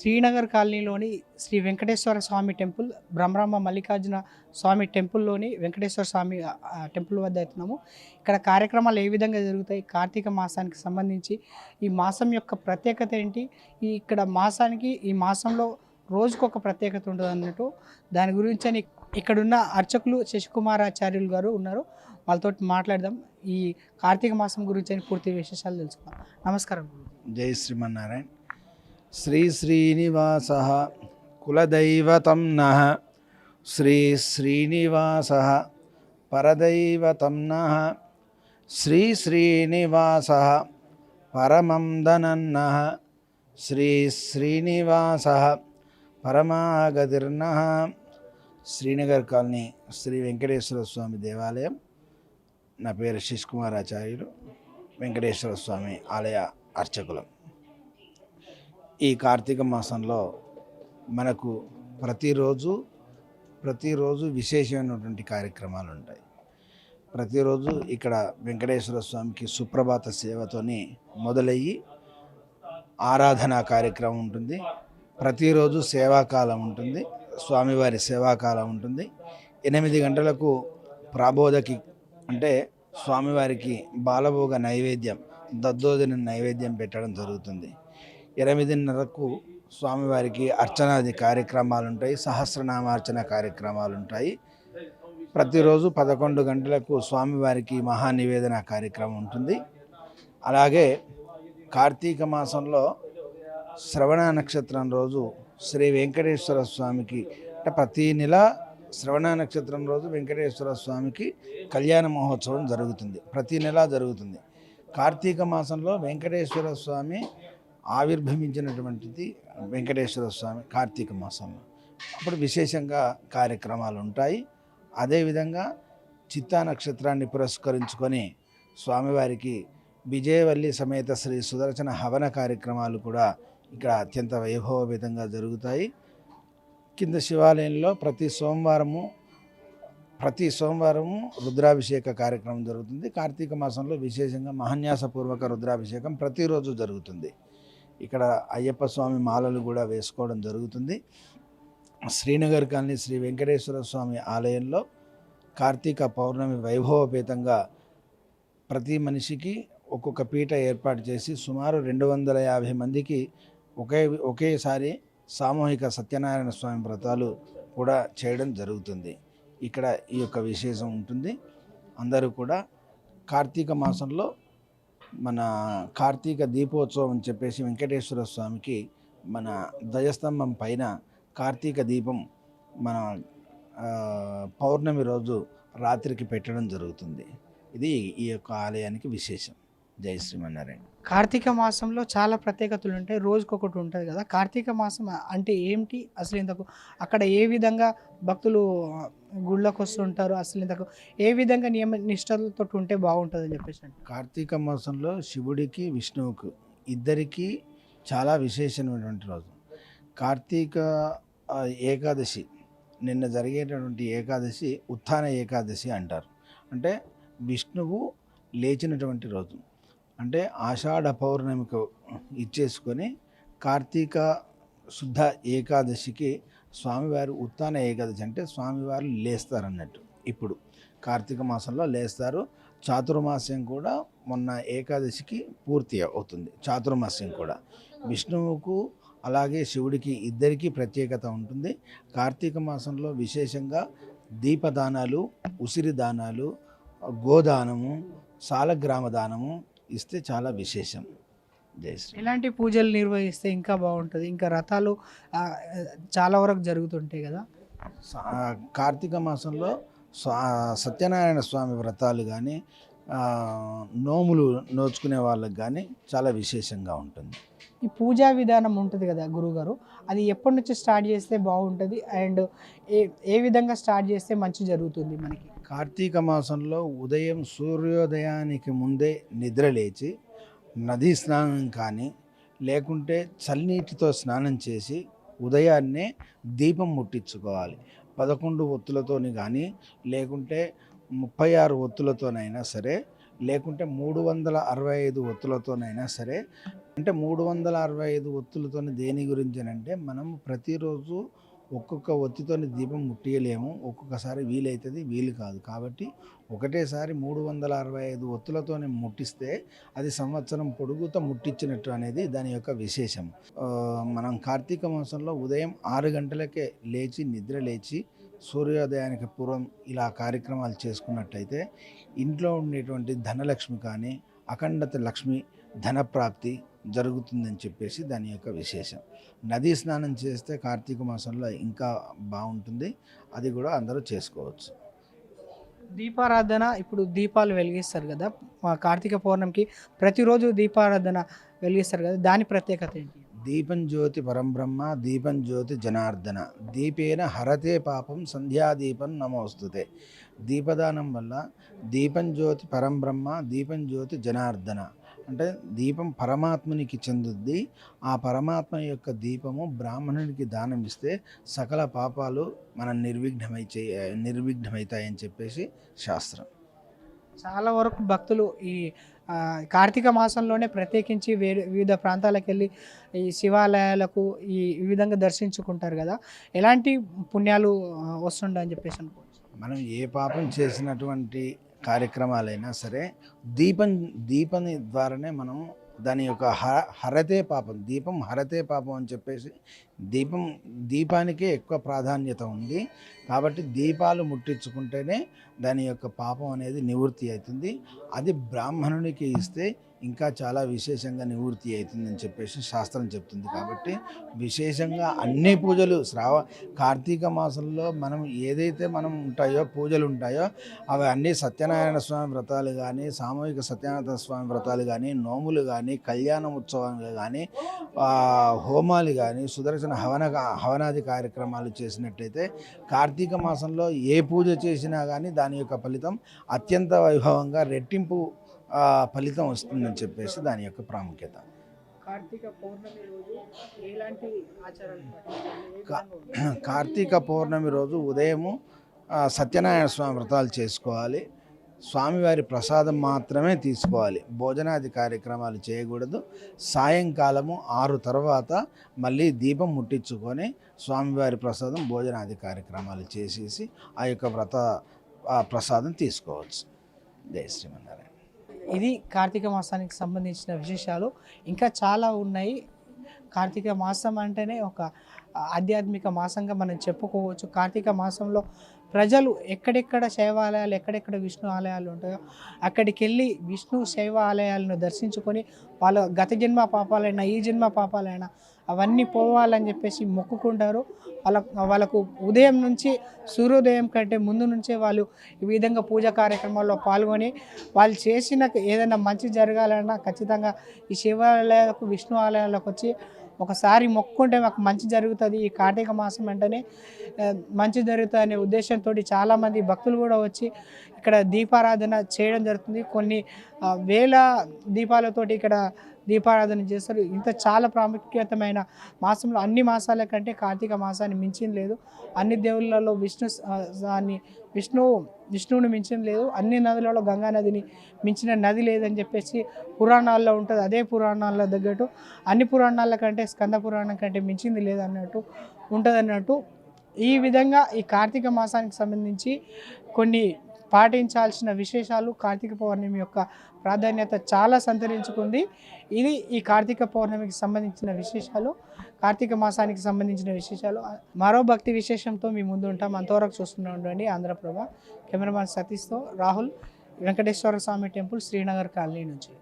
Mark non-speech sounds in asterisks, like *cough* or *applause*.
శ్రీనగర్ కాలనీలోని శ్రీ వెంకటేశ్వర స్వామి టెంపుల్ బ్రహ్మరామ మల్లికార్జున స్వామి టెంపుల్లోని వెంకటేశ్వర స్వామి టెంపుల్ వద్ద అవుతున్నాము ఇక్కడ కార్యక్రమాలు ఏ విధంగా జరుగుతాయి కార్తీక మాసానికి సంబంధించి ఈ మాసం యొక్క ప్రత్యేకత ఏంటి? ఈ ఇక్కడ మాసానికి ఈ మాసంలో రోజుకొక ప్రత్యేకత ఉంటుంది అన్నట్టు. దాని గురించి అని ఇక్కడున్న అర్చకులు శశికుమారాచార్యులు గారు ఉన్నారు. వాళ్ళతో మాట్లాడదాం. ఈ కార్తీక మాసం గురించి అని పూర్తి విశేషాలు తెలుసుకుందాం. నమస్కారం జై శ్రీమన్నారాయణ. శ్రీశ్రీనివాస కులదైవతం నః. శ్రీ పరదైవతం నః. శ్రీ పరమం దనన్న శ్రీశ్రీనివాస పరమాగతిర్న. శ్రీనగర్ కాలనీ శ్రీ వెంకటేశ్వర స్వామి దేవాలయం. నా పేరు శిష్ కుమార్ ఆచార్యులు వెంకటేశ్వర స్వామి ఆలయ అర్చకులం. ఈ కార్తీక మాసంలో మనకు ప్రతిరోజు ప్రతిరోజు విశేషమైనటువంటి కార్యక్రమాలు ఉంటాయి ప్రతిరోజు ఇక్కడ వెంకటేశ్వర స్వామికి సుప్రభాత సేవతోని మొదలయ్యి ఆరాధన కార్యక్రమం ఉంటుంది. ప్రతిరోజు సేవాకాలం ఉంటుంది. స్వామివారి సేవాకాలం ఉంటుంది. ఎనిమిది గంటలకు ప్రాబోధకి అంటే స్వామివారికి బాలభోగ నైవేద్యం దద్దోజన నైవేద్యం పెట్టడం జరుగుతుంది. ఎనిమిదిన్నరకు స్వామివారికి అర్చనాది కార్యక్రమాలు ఉంటాయి సహస్రనామార్చన కార్యక్రమాలు ఉంటాయి ప్రతిరోజు పదకొండు గంటలకు స్వామివారికి మహానివేదన కార్యక్రమం ఉంటుంది. అలాగే కార్తీక మాసంలో శ్రవణ నక్షత్రం రోజు శ్రీ వెంకటేశ్వర స్వామికి అంటే ప్రతి నెల శ్రవణ నక్షత్రం రోజు వెంకటేశ్వర స్వామికి కళ్యాణ మహోత్సవం జరుగుతుంది. ప్రతి నెల జరుగుతుంది. కార్తీక మాసంలో వెంకటేశ్వర స్వామి ఆవిర్భవించినటువంటిది వెంకటేశ్వర స్వామి కార్తీక మాసంలో. అప్పుడు విశేషంగా కార్యక్రమాలు ఉంటాయి. అదేవిధంగా చిత్తా నక్షత్రాన్ని పురస్కరించుకొని స్వామివారికి విజయవల్లి సమేత శ్రీ సుదర్శన హవన కార్యక్రమాలు కూడా ఇక్కడ అత్యంత వైభవపేతంగా జరుగుతాయి. కింద శివాలయంలో ప్రతి సోమవారము ప్రతి సోమవారము రుద్రాభిషేక కార్యక్రమం జరుగుతుంది. కార్తీక మాసంలో విశేషంగా మహాన్యాసపూర్వక రుద్రాభిషేకం ప్రతిరోజు జరుగుతుంది. ఇక్కడ అయ్యప్ప స్వామి మాలలు కూడా వేసుకోవడం జరుగుతుంది. శ్రీనగర్ కాలనీ శ్రీ వెంకటేశ్వర స్వామి ఆలయంలో కార్తీక పౌర్ణమి వైభవపేతంగా ప్రతి మనిషికి ఒక్కొక్క పీట ఏర్పాటు చేసి సుమారు రెండు వందల యాభై మందికి ఒకే ఒకేసారి సామూహిక సత్యనారాయణ స్వామి వ్రతాలు కూడా చేయడం జరుగుతుంది. ఇక్కడ ఈ యొక్క విశేషం ఉంటుంది. అందరూ కూడా కార్తీక మాసంలో మన కార్తీక దీపోత్సవం అని చెప్పేసి వెంకటేశ్వర స్వామికి మన ధ్వజస్తంభం పైన కార్తీక దీపం మన పౌర్ణమి రోజు రాత్రికి పెట్టడం జరుగుతుంది. ఇది ఈ యొక్క ఆలయానికి విశేషం. జై శ్రీమన్నారాయణ. కార్తీక మాసంలో చాలా ప్రత్యేకతలు ఉంటాయి. రోజుకొకటి ఉంటుంది కదా. కార్తీక మాసం అంటే ఏమిటి అసలు ఇంతకు అక్కడ ఏ విధంగా భక్తులు గుళ్ళకు వస్తుంటారు అసలు ఇంతకు ఏ విధంగా నియమ నిష్టలతో ఉంటే బాగుంటుంది అని చెప్పేసి అంటే కార్తీక మాసంలో శివుడికి విష్ణువుకు ఇద్దరికి చాలా విశేషమైనటువంటి రోజు. కార్తీక ఏకాదశి నిన్న జరిగేటటువంటి ఏకాదశి ఉత్థాన ఏకాదశి అంటారు. అంటే విష్ణువు లేచినటువంటి రోజు. అంటే ఆషాఢ పౌర్ణమికి ఇచ్చేసుకొని కార్తీక శుద్ధ ఏకాదశికి స్వామివారు ఉత్తాన ఏకాదశి అంటే స్వామివారు లేస్తారన్నట్టు. ఇప్పుడు కార్తీక మాసంలో లేస్తారు. చాతుర్మాస్యం కూడా మొన్న ఏకాదశికి పూర్తి అవుతుంది. చాతుర్మాస్యం కూడా. విష్ణువుకు అలాగే శివుడికి ఇద్దరికీ ప్రత్యేకత ఉంటుంది. కార్తీక మాసంలో విశేషంగా దీపదానాలు ఉసిరి దానాలు గోదానము సాలగ్రామ దానము ఇస్తే చాలా విశేషం. ఇలాంటి పూజలు నిర్వహిస్తే ఇంకా బాగుంటుంది? ఇంకా రథాలు చాలా వరకు జరుగుతుంటాయి కదా? కార్తీక మాసంలో సత్యనారాయణ స్వామి వ్రతాలు కానీ నోములు నోచుకునే వాళ్ళకి కానీ చాలా విశేషంగా ఉంటుంది. ఈ పూజా విధానం ఉంటుంది కదా గురుగారు? అది ఎప్పటి నుంచి స్టార్ట్ చేస్తే బాగుంటుంది? అండ్ ఏ ఏ విధంగా స్టార్ట్ చేస్తే మంచి జరుగుతుంది మనకి? కార్తీక మాసంలో ఉదయం సూర్యోదయానికి ముందే నిద్ర లేచి నదీ స్నానం కానీ లేకుంటే చల్లనీటితో స్నానం చేసి ఉదయాన్నే దీపం ముట్టించుకోవాలి. పదకొండు ఒత్తులతోని కానీ లేకుంటే ముప్పై ఆరు ఒత్తులతోనైనా సరే లేకుంటే మూడు వందల అరవై ఐదు ఒత్తులతోనైనా సరే అంటే మూడు వందల అరవై ఐదు ఒత్తులతో దేని గురించి అంటే మనం ప్రతిరోజు ఒక్కొక్క ఒత్తితోని దీపం ముట్టియలేము. ఒక్కొక్కసారి వీలైతుంది వీలు కాదు. కాబట్టి ఒకటేసారి మూడు వందల అరవై ఐదు ఒత్తులతోనే ముట్టిస్తే అది సంవత్సరం పొడుగుతో ముట్టించినట్టు అనేది దాని యొక్క విశేషం. మనం కార్తీక మాసంలో ఉదయం ఆరు గంటలకే లేచి నిద్ర లేచి సూర్యోదయానికి పూర్వం ఇలా కార్యక్రమాలు చేసుకున్నట్టయితే ఇంట్లో ఉండేటువంటి ధనలక్ష్మి కానీ అఖండత లక్ష్మి ధనప్రాప్తి జరుగుతుందని చెప్పేసి దాని యొక్క విశేషం. నదీ స్నానం చేస్తే కార్తీక మాసంలో ఇంకా బాగుంటుంది. అది కూడా అందరూ చేసుకోవచ్చు. దీపారాధన ఇప్పుడు దీపాలు వెలిగిస్తారు కదా. మా కార్తీక పౌర్ణమికి ప్రతిరోజు దీపారాధన వెలిగిస్తారు కదా. దాని ప్రత్యేకత ఏంటి? దీపం జ్యోతి పరంబ్రహ్మ దీపం జ్యోతి జనార్దన. దీపేన హరతే పాపం సంధ్యాదీపం నమోస్తుతే. దీపదానం వల్ల దీపం జ్యోతి పరంబ్రహ్మ దీపం జ్యోతి జనార్దన. అంటే దీపం పరమాత్మునికి చెందుద్ది. ఆ పరమాత్మ యొక్క దీపము బ్రాహ్మణునికి దానం ఇస్తే సకల పాపాలు మన నిర్విఘ్నమై చే నిర్విఘ్నమవుతాయని చెప్పేసి శాస్త్రం. చాలా వరకు భక్తులు ఈ కార్తీక మాసంలోనే ప్రత్యేకించి వేరే వివిధ ప్రాంతాలకు వెళ్ళి ఈ శివాలయాలకు ఈ విధంగా దర్శించుకుంటారు కదా. ఎలాంటి పుణ్యాలు ఆ, వస్తుండని చెప్పేసి అనుకోవచ్చు. మనం ఏ పాపం చేసినటువంటి కార్యక్రమాలైనా సరే దీపం దీపం ద్వారానే మనం దాని యొక్క హ హరతే పాపం దీపం హరతే పాపం అని చెప్పేసి దీపం దీపానికే ఎక్కువ ప్రాధాన్యత ఉంది. కాబట్టి దీపాలు ముట్టించుకుంటేనే దాని యొక్క పాపం అనేది నివృత్తి అవుతుంది. అది బ్రాహ్మణునికి ఇస్తే ఇంకా చాలా విశేషంగా నివృత్తి అవుతుందని చెప్పేసి శాస్త్రం చెప్తుంది. కాబట్టి విశేషంగా అన్ని పూజలు శ్రావ కార్తీక మాసంలో మనం ఏదైతే మనం ఉంటాయో పూజలు ఉంటాయో అవి అన్నీ సత్యనారాయణ స్వామి వ్రతాలు కానీ సామూహిక సత్యనారాయణ స్వామి వ్రతాలు కానీ నోములు కానీ కళ్యాణ ఉత్సవాలు కానీ హోమాలు కానీ సుదర్శన హవన హవనాది కార్యక్రమాలు చేసినట్టయితే కార్తీక మాసంలో ఏ పూజ చేసినా కానీ దాని యొక్క ఫలితం అత్యంత వైభవంగా రెట్టింపు ఫలితం వస్తుందని చెప్పేసి దాని యొక్క ప్రాముఖ్యత. కార్తీక పౌర్ణమి రోజు ఎలాంటి ఆచారాలు కా- *clears throat* కార్తీక పౌర్ణమి రోజు ఉదయము సత్యనారాయణ స్వామి వ్రతాలు చేసుకోవాలి. స్వామివారి ప్రసాదం మాత్రమే తీసుకోవాలి. భోజనాది కార్యక్రమాలు చేయకూడదు. సాయంకాలము ఆరు తర్వాత మళ్ళీ దీపం ముట్టించుకొని స్వామివారి ప్రసాదం భోజనాది కార్యక్రమాలు చేసేసి ఆ యొక్క వ్రత ప్రసాదం తీసుకోవచ్చు. జై శ్రీమన్నారాయణ. ఇది కార్తీక మాసానికి సంబంధించిన విశేషాలు. ఇంకా చాలా ఉన్నాయి. కార్తీక మాసం అంటేనే ఒక ఆధ్యాత్మిక మాసంగా మనం చెప్పుకోవచ్చు. కార్తీక మాసంలో ప్రజలు ఎక్కడెక్కడ శైవ ఆలయాలు ఎక్కడెక్కడ విష్ణు ఆలయాలు ఉంటాయో అక్కడికి వెళ్ళి విష్ణు శైవ ఆలయాలను దర్శించుకొని వాళ్ళ గత జన్మ పాపాలైనా ఈ జన్మ పాపాలైనా అవన్నీ పోవాలని చెప్పేసి మొక్కుకుంటారు. వాళ్ళ వాళ్ళకు ఉదయం నుంచి సూర్యోదయం కంటే ముందు నుంచే వాళ్ళు ఈ విధంగా పూజ కార్యక్రమాల్లో పాల్గొని వాళ్ళు చేసిన ఏదైనా మంచి జరగాలన్నా ఖచ్చితంగా ఈ శివాలయాలకు విష్ణు ఆలయాలకు వచ్చి ఒకసారి మొక్కుంటే మాకు మంచి జరుగుతుంది. ఈ కార్తీక మాసం అంటేనే మంచి జరుగుతుంది అనే ఉద్దేశంతో చాలామంది భక్తులు కూడా వచ్చి ఇక్కడ దీపారాధన చేయడం జరుగుతుంది. కొన్ని వేల దీపాలతోటి ఇక్కడ దీపారాధన చేస్తారు. ఇంత చాలా ప్రాముఖ్యతమైన మాసంలో అన్ని మాసాల కంటే కార్తీక మాసాన్ని మించింది లేదు. అన్ని దేవుళ్ళలో విష్ణు దాన్ని విష్ణు విష్ణువుని మించింది లేదు. అన్ని నదులలో గంగా నదిని మించిన నది లేదని చెప్పేసి పురాణాల్లో ఉంటుంది. అదే పురాణాల తగ్గట్టు అన్ని పురాణాల కంటే స్కంద పురాణం కంటే మించింది లేదన్నట్టు ఉంటుంది అన్నట్టు ఈ విధంగా ఈ కార్తీక మాసానికి సంబంధించి కొన్ని పాటించాల్సిన విశేషాలు కార్తీక పౌర్ణమి యొక్క ప్రాధాన్యత చాలా సంతరించుకుంది. ఇది ఈ కార్తీక పౌర్ణమికి సంబంధించిన విశేషాలు కార్తీక మాసానికి సంబంధించిన విశేషాలు. మరో భక్తి విశేషంతో మీ ముందు ఉంటాం. అంతవరకు చూస్తూనే ఉండండి ఆంధ్రప్రభ కెమెరామాన్ సతీష్తో రాహుల్ వెంకటేశ్వర స్వామి టెంపుల్ శ్రీనగర్ కాలనీ నుంచి.